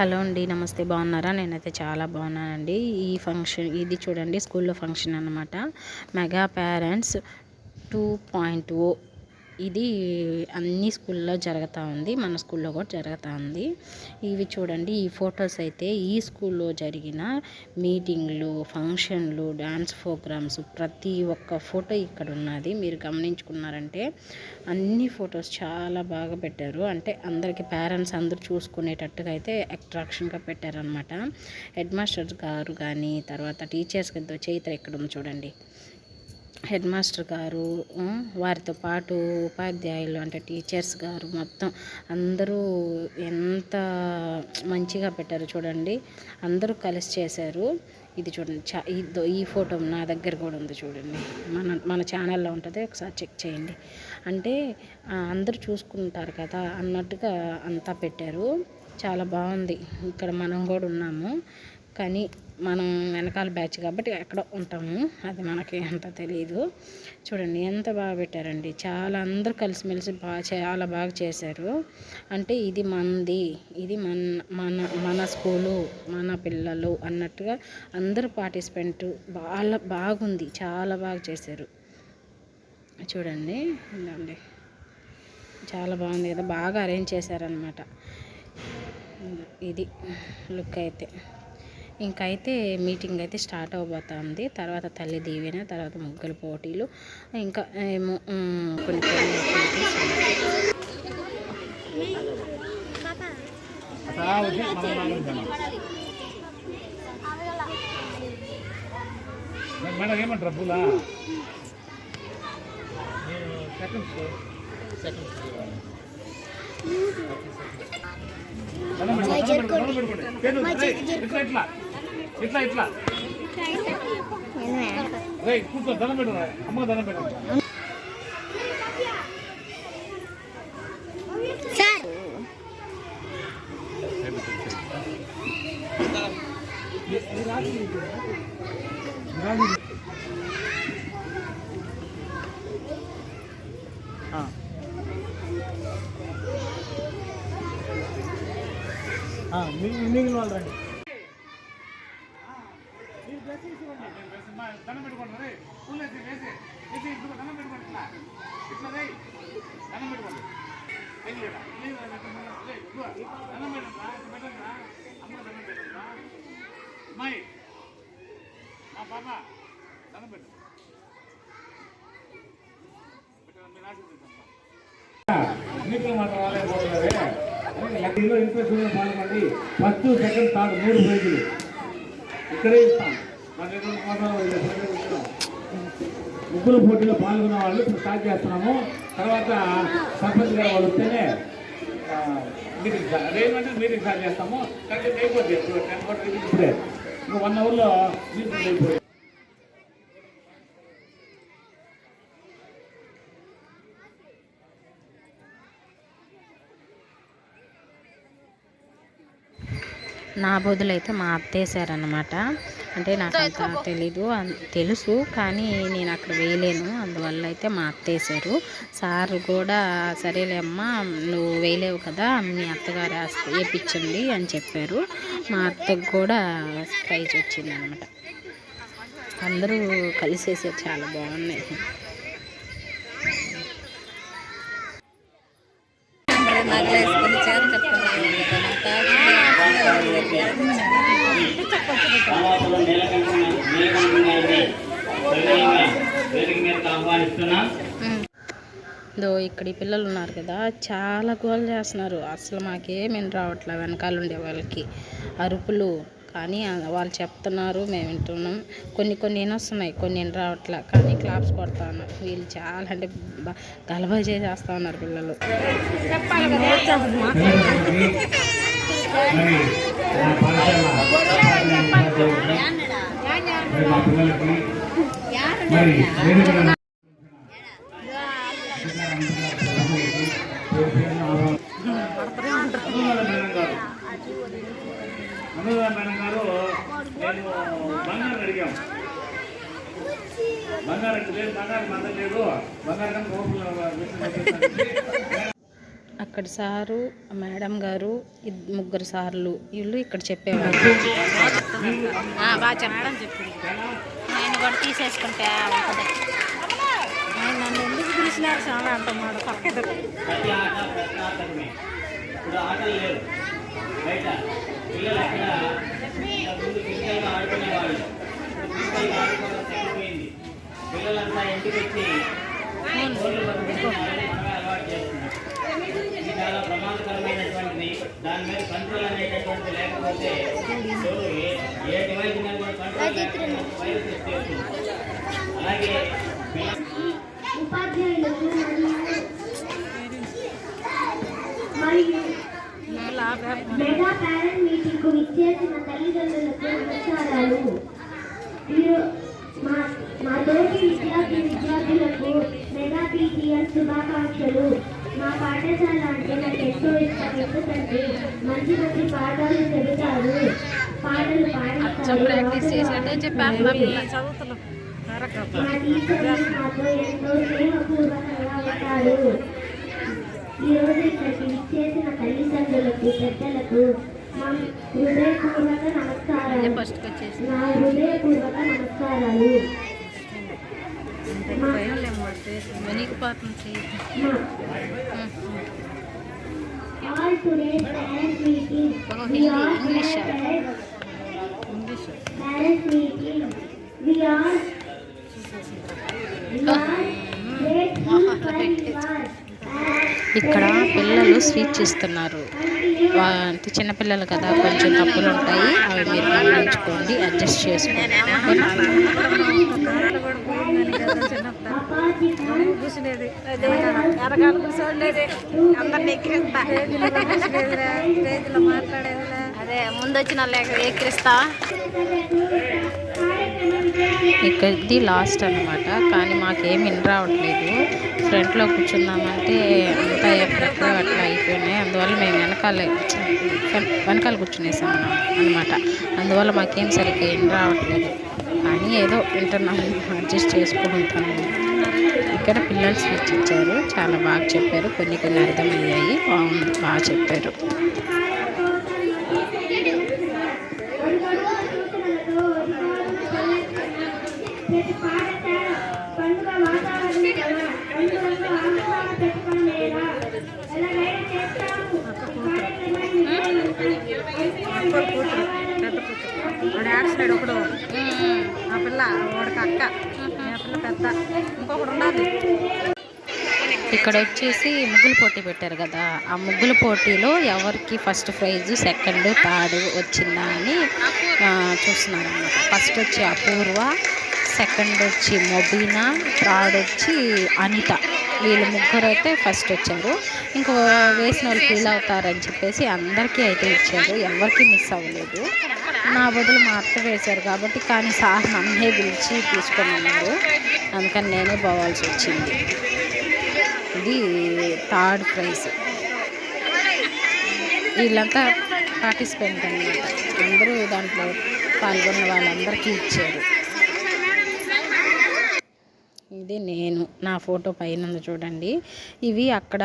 Hello అండి నమస్తే. బాగున్నారా? నేనైతే చాలా బాగున్నానండి. ఈ ఫంక్షన్ ఇది చూడండి స్కూల్లో ఫంక్షన్ అనమాట mega parents two point O ఇది అన్ని స్కూల్లో జరుగుతూ ఉంది. మన స్కూల్లో కూడా జరుగుతూ ఉంది. ఇవి చూడండి ఈ ఫొటోస్ అయితే ఈ స్కూల్లో జరిగిన మీటింగ్లు ఫంక్షన్లు డ్యాన్స్ ప్రోగ్రామ్స్ ప్రతి ఒక్క ఫోటో ఇక్కడ ఉన్నది. మీరు గమనించుకున్నారంటే అన్ని ఫొటోస్ చాలా బాగా పెట్టారు. అంటే అందరికీ పేరెంట్స్ అందరూ చూసుకునేటట్టుగా అయితే అట్రాక్షన్గా పెట్టారనమాట హెడ్ మాస్టర్ గారు కానీ తర్వాత టీచర్స్ చైత్ర ఇక్కడ ఉంది చూడండి. హెడ్ మాస్టర్ గారు వారితో పాటు ఉపాధ్యాయులు అంటే టీచర్స్ గారు మొత్తం అందరూ ఎంత మంచిగా పెట్టారు చూడండి. అందరూ కలిసి చేశారు. ఇది చూడండి చా ఇదో ఈ ఫోటో నా దగ్గర కూడా ఉంది చూడండి. మన మన ఛానల్లో ఉంటుంది ఒకసారి చెక్ చేయండి. అంటే అందరూ చూసుకుంటారు కదా అన్నట్టుగా అంతా పెట్టారు. చాలా బాగుంది. ఇక్కడ మనం కూడా ఉన్నాము. కానీ మనం వెనకాల బ్యాచ్ కాబట్టి ఎక్కడ ఉంటాము అది మనకి అంత తెలియదు చూడండి ఎంత బాగా పెట్టారండి. చాలా అందరూ కలిసిమెలిసి బాగా చాలా బాగా చేశారు. అంటే ఇది మనది ఇది మన మన మన స్కూలు మన పిల్లలు అన్నట్టుగా అందరూ పార్టిసిపెంట్ బాగా బాగుంది. చాలా బాగా చేశారు. చూడండి ఇదండి. చాలా బాగుంది కదా. బాగా అరేంజ్ చేశారనమాట ఇది లుక్ అయితే. ఇంకైతే మీటింగ్ అయితే స్టార్ట్ అవబోతుంది. తర్వాత తల్లి దీవెన తర్వాత ముగ్గుల పోటీలు ఇంకా ఏమో కొన్ని మేడం ఏమంటారు డబ్బులా మేడం ఇట్లా ఇట్లా ఇట్లా. కూర్చో దండం పెట్టు అమ్మ దండం పెట్టు. మిగిలిన వాళ్ళు రండి. దండం పెట్టుకోండి రే పూలు వేసి వేసి వేసి ఇప్పుడు దండం పెట్టుకోండి ఇట్లా ఇట్లా రే దండం పెట్టుకోండి వేసి ఇక్కడ. ప్లీజ్ రా, పెట్టండి. రే, ఇదిగో, దండం పెట్టండి రా, ఇట్లా పెట్టండి రా. అమ్మ దండం పెట్టండి రా. అమ్మాయి మా పాప దండం పెట్టు పెట్టండి, మీరు ఆశీర్వదించండి. ఎన్నికల మాట రాలేకపోతున్నారే లక్కీలో ఇన్స్పెక్షన్ పాల్గొండి ఫస్ట్ సెకండ్ థర్డ్ మూడు ప్రైజులు ఇక్కడే ఇస్తాం మన ముగ్గుల పోటీలో పాల్గొన్న వాళ్ళు ఇప్పుడు స్టార్ట్ చేస్తున్నాము. తర్వాత సర్పంచ్ గారు వాళ్ళు వస్తేనే ఆ, మీటింగ్ స్టార్ట్ అదేమంటే మీటింగ్ స్టార్ట్ చేస్తాము. కానీ అయిపోతుంది ఇప్పుడు టెన్ ఫార్టీ ఇప్పుడే. ఇంకా వన్ అవర్లో మీటింగ్ అయిపోయింది నా బదులు అయితే మా అత్తేసారనమాట అంటే నాకు అంత తెలీదు తెలుసు కానీ నేను అక్కడ వేయలేను. అందువల్ల అయితే మా అత్తేసారు సార్ కూడా సరేలే అమ్మ నువ్వు వేయలేవు కదా మీ అత్తగారు వేస్తే వేయించండి అని చెప్పారు. మా అత్తకు కూడా ప్రైజ్ వచ్చింది అనమాట అందరూ కలిసేసారు చాలా బాగున్నాయి. సమాపంలో వేదిక మీదకి దో ఇక్కడ ఈ పిల్లలు ఉన్నారు కదా చాలా గోల్ చేస్తున్నారు. అసలు మాకేమేం రావట్లే వెనకాల ఉండే వాళ్ళకి అరుపులు. కానీ వాళ్ళు చెప్తున్నారు మేము వింటున్నాం. కొన్ని కొన్ని వినొస్తున్నాయి కొన్ని విని రావట్లే. కానీ క్లాప్స్ కొడతా ఉన్నారు. వీళ్ళు చాలా అంటే గలబజే గలబా చేసేస్తా ఉన్నారు పిల్లలు. మరి పాఠశాల మా పిల్లలకి మరి మేడం గారు నేను అడిగాం. బంగారం లేదు బంగారం మంద లేదు. బంగారం అక్కడ సారు మేడం గారు ముగ్గురు సార్లు వీళ్ళు ఇక్కడ చెప్పేవారు బాగా చెప్పడం చెప్పింది నేను కూడా తీసేసుకుంటే నన్ను ఎందుకు పిలిచినారు చాలా అంటున్నాడు పక్కన ప్రతి ఆట ప్రశ్నార్థకమే చాలా ప్రమాదకరమైనటువంటిది. దాని మీద కంట్రోల్ అనేటటువంటిది లేకపోతే ఏ డివైస్ మీద కూడా కంట్రోల్ లేకపోతే వైరస్ వచ్చేస్తుంది అలాగే పిల్లలు ఉపాధ్యాయులకు మరియు మెగా పేరెంట్ మీటింగ్కు విచ్చేసిన తల్లిదండ్రులకు నమస్కారాలు. మా మా తోటి విద్యార్థి విద్యార్థులకు మెగా టీటీఎస్ శుభాకాంక్షలు. మా పాఠశాల అంటే నాకు ఎంతో ఇష్టం. ఎందుకంటే మంచి మంచి పాఠాలు చెబుతారు పాటలు పాడిస్తారు. ప్రాక్టీస్ చేసినట్టే చెప్పాను చదువుతున్నాం మా టీచర్లు మాతో ఎంతో స్నేహపూర్వకంగా ఉంటారు. ఈ రోజు ఇక్కడికి ఇచ్చేసిన తల్లిదండ్రులకు పెద్దలకు మా హృదయపూర్వక నమస్కారాలు. నా హృదయపూర్వక నమస్కారాలు. ఇక్కడ పిల్లలు స్వీట్ చేస్తున్నారు. అంటే చిన్నపిల్లలు కదా కొంచెం తప్పులు ఉంటాయి. అవి మీరు గమనించుకోండి అడ్జస్ట్ చేసుకోండి. అపాధిక అదే ముందు వచ్చిన ఎక్కిరిస్తా. ఇక్కడిది లాస్ట్ అన్నమాట. కానీ మాకేం విన్ రావట్లేదు. ఫ్రంట్లో కూర్చుందామంటే అంతా ఎక్కడెక్కడ అట్లా అయిపోయినాయి. అందువల్ల మేము వెనకాలే వెనకాల కూర్చునేసాం అనమాట అందువల్ల మాకేం సరిగ్గా ఏం రావట్లేదు. కానీ ఏదో వింటున్నాము అడ్జస్ట్ చేసుకుంటాము ఇక్కడ పిల్లలు స్పీచ్ ఇచ్చారు. చాలా బాగా చెప్పారు. కొన్ని కొన్ని అర్థమయ్యాయి. బాగుంది. బాగా చెప్పారు. ఒకడు. ఆ పిల్ల వాడికి అక్క. పెద్ద ఉన్నది ఇక్కడ వచ్చేసి ముగ్గులు పోటీ పెట్టారు కదా. ఆ ముగ్గుల పోటీలో ఎవరికి ఫస్ట్ ప్రైజ్ సెకండ్ థర్డ్ వచ్చిందా అని చూస్తున్నాను చూస్తున్నారు ఫస్ట్ వచ్చి అపూర్వ సెకండ్ వచ్చి మొబీనా థర్డ్ వచ్చి అనిత. వీళ్ళు ముగ్గురు అయితే ఫస్ట్ వచ్చారు. ఇంకో వేసిన వాళ్ళు ఫీల్ అవుతారని చెప్పేసి అందరికీ అయితే ఇచ్చారు. ఎవరికి మిస్ అవ్వలేదు. నా బదులు మా అత్త వేశారు కాబట్టి కానీ సార్ నన్నే పిలిచి తీసుకొని ఉన్నారు అందుకని నేనే పోవాల్సి వచ్చింది. ఇది థర్డ్ ప్రైజ్. వీళ్ళంతా పార్టిసిపెంట్ అనమాట అందరూ దాంట్లో పాల్గొన్న వాళ్ళందరికీ ఇచ్చారు. ఇది నేను నా ఫోటో పైన ఉంది చూడండి. ఇవి అక్కడ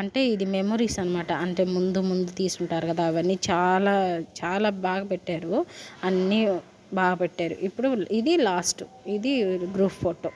అంటే ఇది మెమొరీస్ అనమాట అంటే ముందు ముందు తీసుకుంటారు కదా అవన్నీ చాలా చాలా బాగా పెట్టారు. అన్నీ బాగా పెట్టారు. ఇప్పుడు ఇది లాస్ట్ ఇది గ్రూప్ ఫోటో.